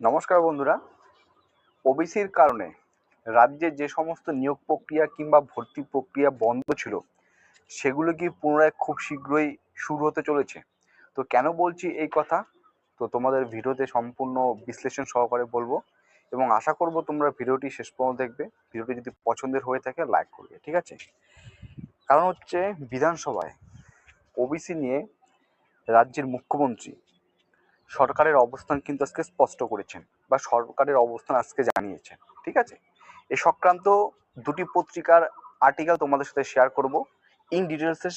নমস্কার বন্ধুরা। ওবিসির কারণে রাজ্যে যে সমস্ত নিয়োগ প্রক্রিয়া কিংবা ভর্তি প্রক্রিয়া বন্ধ ছিল, সেগুলো কি পুনরায় খুব শীঘ্রই শুরু হতে চলেছে? তো কেন বলছি এই কথা? তো তোমাদের ভিডিওতে সম্পূর্ণ বিশ্লেষণ সহকারে বলব এবং আশা করব তোমরা ভিডিওটি শেষ পর্যন্ত দেখবে। ভিডিওটি যদি পছন্দের হয়ে থাকে লাইক করবে, ঠিক আছে? কারণ হচ্ছে বিধানসভায় ওবিসি নিয়ে রাজ্যের মুখ্যমন্ত্রী সরকারের অবস্থান কিন্তু আজকে স্পষ্ট করেছেন বা সরকারের অবস্থান আজকে জানিয়েছেন, ঠিক আছে? এ সংক্রান্ত দুটি পত্রিকার আর্টিকেল তোমাদের সাথে শেয়ার করব। ইন ডিটেলসে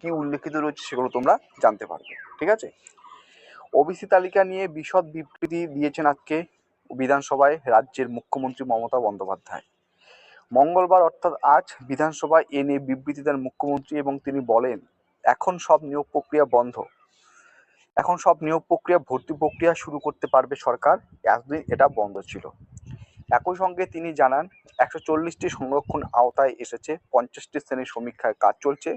কি উল্লেখিত রয়েছে সেগুলো তোমরা জানতে পারবে, ঠিক আছে? ওবিসি তালিকা নিয়ে বিশদ বিবৃতি দিয়েছেন আজকে বিধানসভায় রাজ্যের মুখ্যমন্ত্রী মমতা বন্দ্যোপাধ্যায়। মঙ্গলবার অর্থাৎ আজ বিধানসভায় এ নিয়ে বিবৃতি দেন মুখ্যমন্ত্রী এবং তিনি বলেন, এখন সব নিয়োগ প্রক্রিয়া বন্ধ। এখন সব নিয়োগ প্রক্রিয়া, ভর্তি প্রক্রিয়া শুরু করতে পারবে সরকার। এতদিন এটা বন্ধ ছিল। একই সঙ্গে তিনি জানান, একশো চল্লিশটি সংরক্ষণ আওতায় এসেছে, পঞ্চাশটি শ্রেণির সমীক্ষার কাজ চলছে।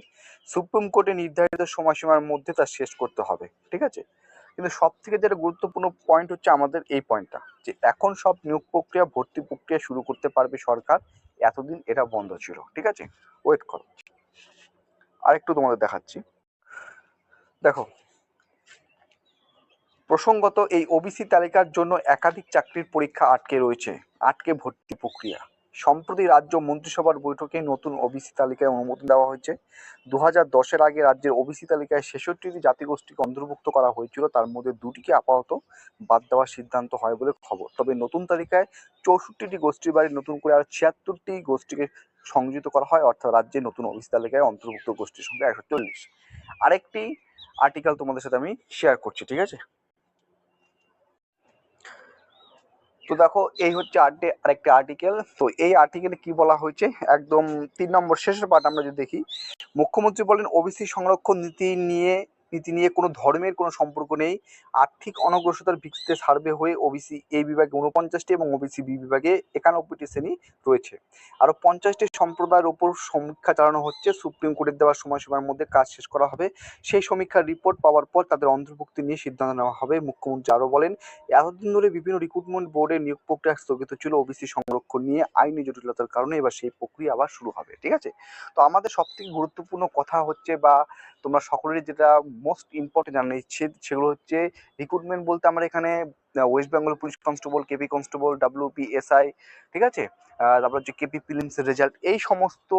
সুপ্রিম কোর্টে নির্ধারিত সময়সীমার মধ্যে তা শেষ করতে হবে, ঠিক আছে? কিন্তু সব থেকে যেটা গুরুত্বপূর্ণ পয়েন্ট হচ্ছে আমাদের এই পয়েন্টটা যে এখন সব নিয়োগ প্রক্রিয়া, ভর্তি প্রক্রিয়া শুরু করতে পারবে সরকার। এতদিন এটা বন্ধ ছিল, ঠিক আছে? ওয়েট করো। আরেকটু তোমাদের দেখাচ্ছি। দেখো প্রসঙ্গত, এই ওবিসি তালিকার জন্য একাধিক চাকরির পরীক্ষা আটকে রয়েছে। আটকে ভর্তি প্রক্রিয়া। সম্প্রতি রাজ্য মন্ত্রিসভার বৈঠকে নতুন ওবিসি তালিকায় অনুমোদন দেওয়া হয়েছে। দু হাজার দশের আগে রাজ্যের ওবিসি তালিকায় ছেষট্টিটি জাতিগোষ্ঠীকে অন্তর্ভুক্ত করা হয়েছিল। তার মধ্যে দুটিকে আপাতত বাদ দেওয়ার সিদ্ধান্ত হয় বলে খবর। তবে নতুন তালিকায় চৌষট্টিটি গোষ্ঠীর বাড়ি নতুন করে আর ছিয়াত্তরটি গোষ্ঠীকে সংযুক্ত করা হয়। অর্থাৎ রাজ্যে নতুন ওবিসি তালিকায় অন্তর্ভুক্ত গোষ্ঠীর সংখ্যা একশো চল্লিশ। আরেকটি আর্টিকেল তোমাদের সাথে আমি শেয়ার করছি, ঠিক আছে? তো দেখো, এই হচ্ছে আর্টে আরেকটা আর্টিকেল তো এই আর্টিকেলে কি বলা হয়েছে? একদম তিন নম্বর, শেষের পার্ট আমরা যদি দেখি, মুখ্যমন্ত্রী বলেন ওবিসি সংরক্ষণ নীতি নিয়ে নীতি নিয়ে কোনো ধর্মের কোনো সম্পর্ক নেই। আর্থিক অনগ্রসতার ভিত্তিতে সার্ভে হয়ে ওবিসি এ বিভাগে উনপঞ্চাশটি এবং ওবিসি বি বিভাগে একানব্বইটি শ্রেণি রয়েছে। আরও পঞ্চাশটি সম্প্রদায়ের ওপর সমীক্ষা চালানো হচ্ছে। সুপ্রিম কোর্টের দেওয়ার সময়সীমার মধ্যে কাজ শেষ করা হবে। সেই সমীক্ষার রিপোর্ট পাওয়ার পর তাদের অন্তর্ভুক্তি নিয়ে সিদ্ধান্ত নেওয়া হবে। মুখ্যমন্ত্রী আরও বলেন, এতদিন ধরে বিভিন্ন রিক্রুটমেন্ট বোর্ডের নিয়োগ প্রক্রিয়া স্থগিত ছিল। ওবিসি সংরক্ষণ নিয়ে আইনি জটিলতার কারণে এবার সেই প্রক্রিয়া আবার শুরু হবে। ঠিক আছে? তো আমাদের সবথেকে গুরুত্বপূর্ণ কথা হচ্ছে বা তোমরা সকলেরই যেটা মোস্ট ইম্পর্টেন্ট ইচ্ছে সেগুলো হচ্ছে রিক্রুটমেন্ট বলতে আমরা এখানে West Bengal police constable KP constable WP SI ঠিক আছে? তারপর হচ্ছে কেপি ফিলিমসের রেজাল্ট এই সমস্ত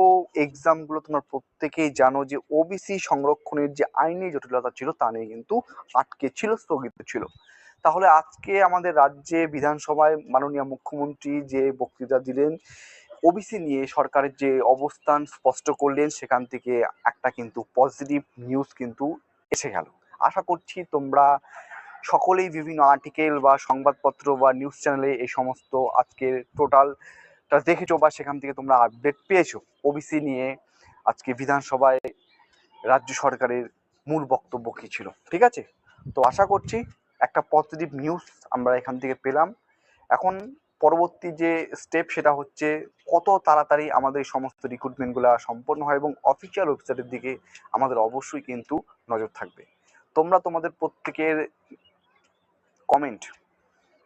এক্সামগুলো তোমরা প্রত্যেকেই জানো যে ওবিসি সংরক্ষণের যে আইনি জটিলতা ছিল তা নিয়ে কিন্তু আটকে ছিল, স্থগিত ছিল। তাহলে আজকে আমাদের রাজ্যে বিধানসভায় মাননীয় মুখ্যমন্ত্রী যে বক্তৃতা দিলেন ওবিসি নিয়ে সরকারের যে অবস্থান স্পষ্ট করলেন, সেখান থেকে একটা কিন্তু পজিটিভ নিউজ কিন্তু এসে গেল। আশা করছি তোমরা সকলেই বিভিন্ন আর্টিকেল বা সংবাদপত্র বা নিউজ চ্যানেলে এই সমস্ত আজকের টোটালটা দেখেছ বা সেখান থেকে তোমরা আপডেট পেয়েছ। ওবিসি নিয়ে আজকে বিধানসভায় রাজ্য সরকারের মূল বক্তব্য কী ছিল, ঠিক আছে? তো আশা করছি একটা পজিটিভ নিউজ আমরা এখান থেকে পেলাম। এখন পরবর্তী যে স্টেপ সেটা হচ্ছে কত তাড়াতাড়ি আমাদের সমস্ত রিক্রুটমেন্টগুলো সম্পন্ন হয় এবং অফিসিয়াল ওয়েবসাইটের দিকে আমাদের অবশ্যই কিন্তু নজর থাকবে। তোমরা তোমাদের প্রত্যেকের কমেন্ট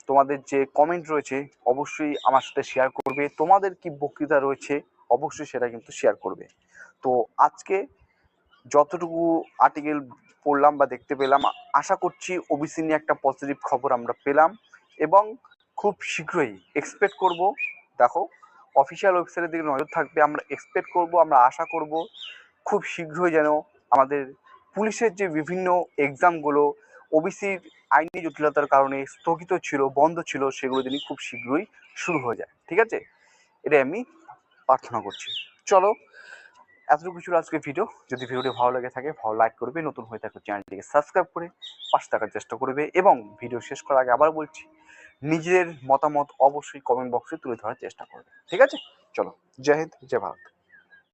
তোমাদের যে কমেন্ট রয়েছে অবশ্যই আমার সাথে শেয়ার করবে। তোমাদের কি বক্তৃতা রয়েছে অবশ্যই সেটা কিন্তু শেয়ার করবে। তো আজকে যতটুকু আর্টিকেল পড়লাম বা দেখতে পেলাম, আশা করছি ওবিসি নিয়ে একটা পজিটিভ খবর আমরা পেলাম এবং খুব শীঘ্রই এক্সপেক্ট করব। দেখো অফিসিয়াল ওয়েবসাইটের দিকে নজর থাকবে, আমরা এক্সপেক্ট করব, আমরা আশা করব খুব শীঘ্রই যেন আমাদের পুলিশের যে বিভিন্ন এক্সামগুলো ওবিসির আইনি জটিলতার কারণে স্থগিত ছিল, বন্ধ ছিল, সেগুলো যেন খুব শীঘ্রই শুরু হয়ে যায়। ঠিক আছে? এটাই আমি প্রার্থনা করছি। চলো, এতটুকু ছিল আজকে ভিডিও যদি ভিডিওটি ভালো লেগে থাকে, ভালো লাইক করবে, নতুন হয়ে থাকলে চ্যানেলটিকে সাবস্ক্রাইব করে পাশে থাকার চেষ্টা করবে এবং ভিডিও শেষ করার আগে আবার বলছি নিজের মতামত অবশ্যই কমেন্ট বক্সে তুলে ধরার চেষ্টা করবে। ঠিক আছে? চলো, জয় হিন্দ, জয় ভারত।